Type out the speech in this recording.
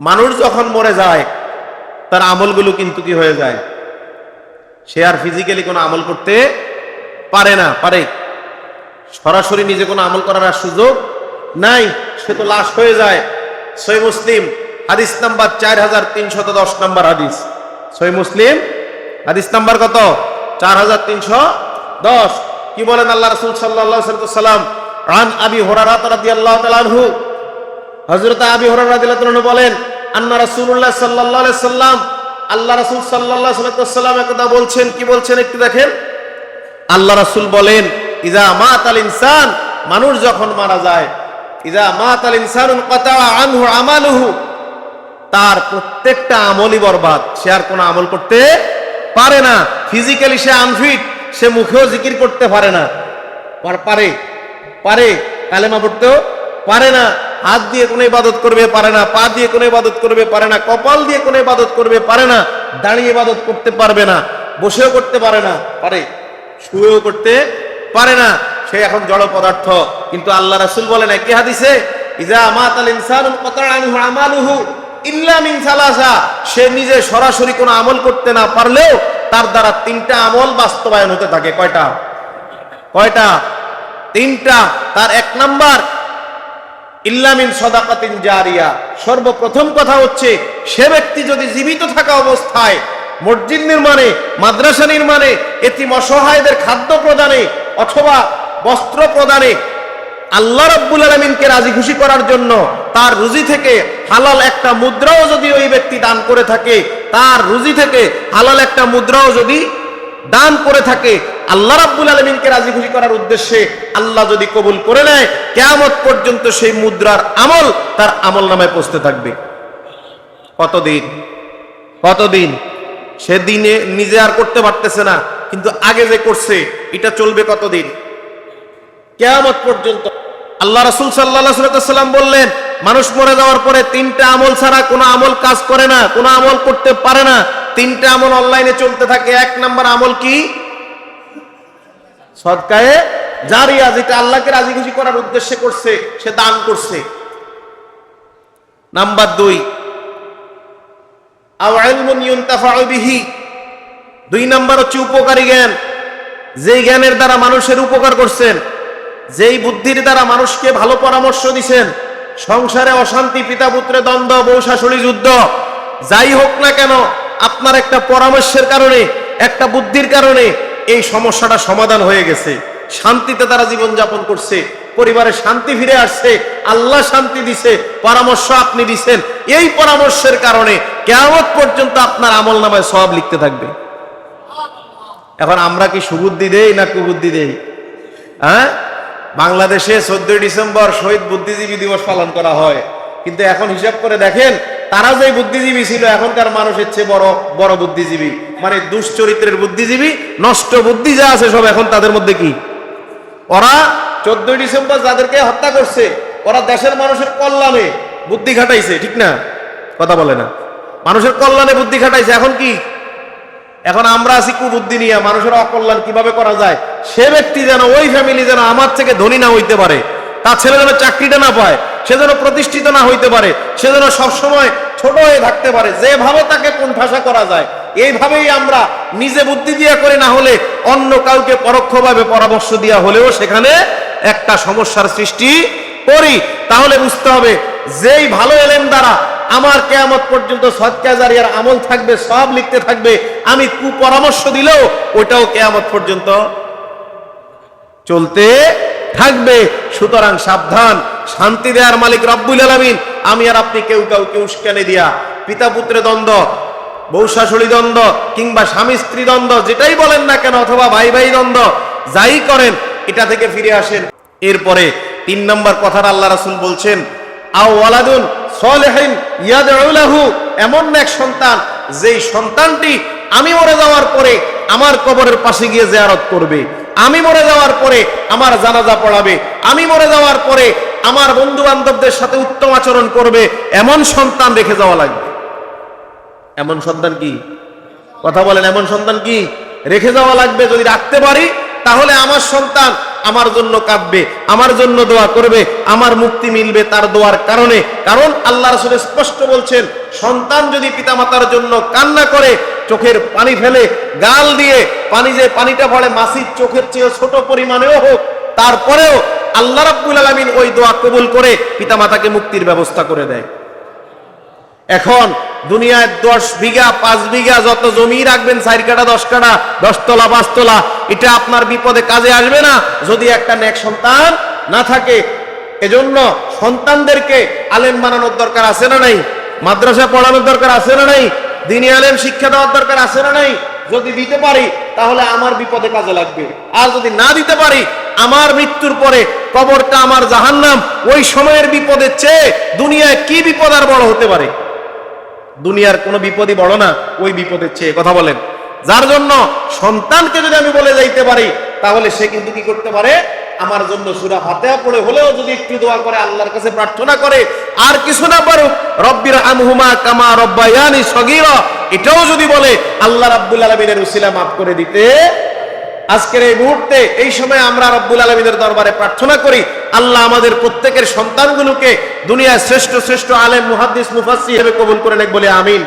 মানুষ যখন মরে যায়, তার আমলগুলো কিন্তু কি হয়ে যায়? সে আর ফিজিক্যালি কোনো আমল করতে পারে না, পারে। সরাসরি নিজে কোনো আমল করার আর সুযোগ নাই, সে তো লাশ হয়ে যায়। সই মুসলিম, হাদিস নাম্বার চার হাজার তিনশত দশ নাম্বার হাদিস। সই মুসলিম, হাদিস নাম্বার কত? চার হাজার তিনশো দশ। কি বলেন আল্লাহ রসুল সাল্লাহ সাল্লাম আন আবি হরারাত রাদিয়াল্লাহু তাআলা আনহু। হযরত আবি হুরায়রা রাদিয়াল্লাহু বলেন আন্না রাসূলুল্লাহ সাল্লাল্লাহু আলাইহি সাল্লাম, আল্লাহ রাসূল আলাইহি সাল্লাম একদা বলছেন, কি বলছেন একটু দেখেন। আল্লাহ রাসূল বলেন ইজা মাতাল ইনসান মানুষ যখন মারা যায় ইজা মাতাল ইনসানুন কাতা আনহু আমালুহু তার প্রত্যেকটা আমলই বরবাদ। সে আর কোনো আমল করতে পারে না। ফিজিক্যালি সে আনফিট সে মুখেও জিকির করতে পারে না। পারে পারে, কালেমা পড়তেও পারে না। হাত দিয়ে কোনো ইবাদত করবে, পারে না। পা দিয়ে কোনো ইবাদত করবে, পারে না। কপাল দিয়ে কোনো ইবাদত করবে, পারে না। দাঁড়িয়ে ইবাদত করতে পারবে না। বসেও করতে পারে না। পারে। শুয়েও করতে পারে না। সে এখন জড় পদার্থ। কিন্তু আল্লাহ রাসূল বলেন কি হাদিসে, ইজা মাতাল ইনসানু কাতা আনহু আমালুহু ইল্লা মিন সালাসা। সে নিজে সরাসরি কোনো আমল করতে না পারলেও তার দ্বারা তিনটা আমল বাস্তবায়ন হতে থাকে। কয়টা? কয়টা? তিনটা। তার এক নাম্বার ইল্লামিন সদাকাতিন জারিয়া। সর্বপ্রথম কথা হচ্ছে, সে ব্যক্তি যদি জীবিত থাকা অবস্থায়, মসজিদ নির্মাণে, মাদ্রাসা নির্মাণে, এতিম অসহায়দের খাদ্য প্রদানে, অথবা বস্ত্র প্রদানে, আল্লাহ রাব্বুল আলমিনকে রাজি খুশি করার জন্য তার রুজি থেকে হালাল একটা মুদ্রাও যদি ওই ব্যক্তি দান করে থাকে, তার রুজি থেকে হালাল একটা মুদ্রাও যদি দান করে থাকে, আল্লাহ রাব্বুল আলমিনকে রাজি খুশি করার উদ্দেশ্যে আল্লাহ যদি কবুল করে নেয়, কেয়ামত পর্যন্ত সেই মুদ্রার আমল তার আমল নামায় পৌঁছতে থাকবে। কতদিন? কতদিন? সে দিনে নিজে আর করতে পারতেছে না, কিন্তু আগে যে করছে, এটা চলবে কতদিন? কেয়ামত পর্যন্ত। আল্লাহ রসুল সাল্লাহ বললেন, মানুষ মরে যাওয়ার পরে তিনটা আমল ছাড়া কোনো আমল কাজ করে না, কোনো আমল করতে পারে না। তিনটা আমল অনলাইনে চলতে থাকে, এক নাম্বার আমল কি? সদকায়ে জারিয়া, যেটা আল্লাহকে রাজি খুশি করার উদ্দেশ্যে করছে, সে দান করছে। নাম্বার দুই দুই নাম্বার হচ্ছে উপকারী জ্ঞান। যেই জ্ঞানের দ্বারা মানুষের উপকার করছেন, যেই বুদ্ধির দ্বারা মানুষকে ভালো পরামর্শ দিছেন, সংসারে অশান্তি পিতা পুত্রে দ্বন্দ্ব বউ শাশুড়ি যুদ্ধ, যাই হোক না কেন আপনার একটা পরামর্শের কারণে, একটা বুদ্ধির কারণে এই সমস্যাটা সমাধান হয়ে গেছে। শান্তিতে তারা জীবন যাপন করছে, পরিবারে শান্তি ফিরে আসছে, আল্লাহ শান্তি দিছে, পরামর্শ আপনি দিছেন। এই পরামর্শের কারণে কেমন পর্যন্ত আপনার আমল নামায় সব লিখতে থাকবে। এখন আমরা কি সুবুদ্ধি দেই না কুবুদ্ধি দেই? হ্যাঁ? বাংলাদেশে চোদ্দই ডিসেম্বর শহীদ বুদ্ধিজীবী দিবস পালন করা হয়। কিন্তু এখন হিসাব করে দেখেন তারা যে বুদ্ধিজীবী ছিল, এখনকার মানুষের চেয়ে বড় বড় বুদ্ধিজীবী। মানে দুশ্চরিত্রের বুদ্ধিজীবী, নষ্ট বুদ্ধি যা আছে সব এখন তাদের মধ্যে কি? ওরা চোদ্দই ডিসেম্বর যাদেরকে হত্যা করছে, ওরা দেশের মানুষের কল্যাণে বুদ্ধি খাটাইছে, ঠিক না? কথা বলে না। মানুষের কল্যাণে বুদ্ধি খাটাইছে, এখন কি? এখন আমরা আছি কুবুদ্ধি নিয়ে, মানুষের অকল্যাণ কীভাবে করা যায়? সে ব্যক্তি যেন, ওই ফ্যামিলি যেন আমার থেকে ধনী না হইতে পারে, তার ছেলে যেন চাকরিটা না পায়, সে যেন প্রতিষ্ঠিত না হইতে পারে সে যেন সবসময় ছোট হয়ে থাকতে পারে। যেভাবে তাকে কোণঠাসা করা যায়, এইভাবেই আমরা নিজে বুদ্ধি দিয়া করে না হলে অন্য কাউকে পরোক্ষভাবে পরামর্শ দিয়া হলেও সেখানে একটা সমস্যার সৃষ্টি করি। তাহলে বুঝতে হবে, যেই ভালো এলেন দ্বারা আমার কেয়ামত পর্যন্ত সৎকা জারিয়ার আমল থাকবে, সব লিখতে থাকবে, আমি কুপরামর্শ দিলেও ওটাও কেয়ামত পর্যন্ত চলতে থাকবে। সুতরাং সাবধান শান্তি দেওয়ার মালিক রব্বুল আলমিন। আমি আর আপনি কেউ কাউকে উস্কানি দিয়া পিতা পুত্রে দ্বন্দ্ব বউ শাশুড়ি দ্বন্দ্ব, কিংবা স্বামী স্ত্রী দ্বন্দ্ব, যেটাই বলেন না কেন, অথবা ভাই ভাই দ্বন্দ্ব, যাই করেন, এটা থেকে ফিরে আসেন। এরপরে তিন নম্বর কথাটা আল্লাহ রাসুল বলছেন, আও ওয়ালাদুন এমন এক সন্তান, যেই সন্তানটি আমি মরে যাওয়ার পরে আমার কবরের পাশে গিয়ে জেয়ারত করবে। আমি মরে যাওয়ার পরে আমার জানাজা পড়াবে। আমি মরে যাওয়ার পরে আমার বন্ধু বান্ধবদের সাথে উত্তম আচরণ করবে, এমন সন্তান রেখে যাওয়া লাগবে। এমন সন্তান কি? কথা বলেন, এমন সন্তান কি? রেখে যাওয়া লাগবে, যদি রাখতে পারি, তাহলে আমার সন্তান আমার জন্য কাঁদবে, আমার জন্য দোয়া করবে, আমার মুক্তি মিলবে তার দোয়ার কারণে। কারণ আল্লাহ রসুল স্পষ্ট বলছেন, সন্তান যদি পিতামাতার জন্য কান্না করে, চোখের পানি ফেলে, গাল দিয়ে, পানি যে পানিটা পড়ে, মাসির চোখের চেয়ে ছোট পরিমাণেও হোক, তারপরেও আল্লাহ রাব্বুল আলামিন ওই দোয়া কবুল করে পিতামাতাকে মুক্তির ব্যবস্থা করে দেয়। এখন দুনিয়ায় দশ বিঘা, পাঁচ বিঘা যত জমি রাখবেন, চার কাটা দশ কাটা দশ তলা পাঁচ তলা এটা আপনার বিপদে কাজে আসবে না। যদি একটা নেক সন্তান না থাকে, এজন্য সন্তানদেরকে আলেম বানানোর দরকার আছে না নাই? মাদ্রাসা পড়ানোর দরকার আছে না নাই? দিনে আলেম শিক্ষা দেওয়ার দরকার আছে না নাই? যদি দিতে পারি, তাহলে আমার বিপদে কাজে লাগবে। আর যদি না দিতে পারি, আমার মৃত্যুর পরে কবরটা আমার জাহান্নাম। ওই সময়ের বিপদের চেয়ে দুনিয়ায় কি বিপদ আর বড় হতে পারে? দুনিয়ার কোনো বিপদই বড় না, ওই বিপদের চেয়ে, কথা বলেন। যার জন্য সন্তানকে যদি আমি বলে যাইতে পারি, তাহলে সে কিন্তু কি করতে পারে? আমার জন্য সুরা ফাতেহা পড়ে হলেও যদি একটু দোয়া করে, আল্লাহর কাছে প্রার্থনা করে, আর কিছু না পারুক, রব্বির আমহুমা কামা রব্বায়ানি সগীরা, এটাও যদি বলে, আল্লাহ রাব্বুল আলামিনের উসিলা মাফ করে দিতে আজকের এই মুহূর্তে, এই সময় আমরা রব্বুল আলমীদের দরবারে প্রার্থনা করি, আল্লাহ আমাদের প্রত্যেকের সন্তানগুলোকে দুনিয়ার শ্রেষ্ঠ শ্রেষ্ঠ আলেম, মুহাদ্দিস মুফাসি হিসেবে কবুল করে নেক বলে, আমিন।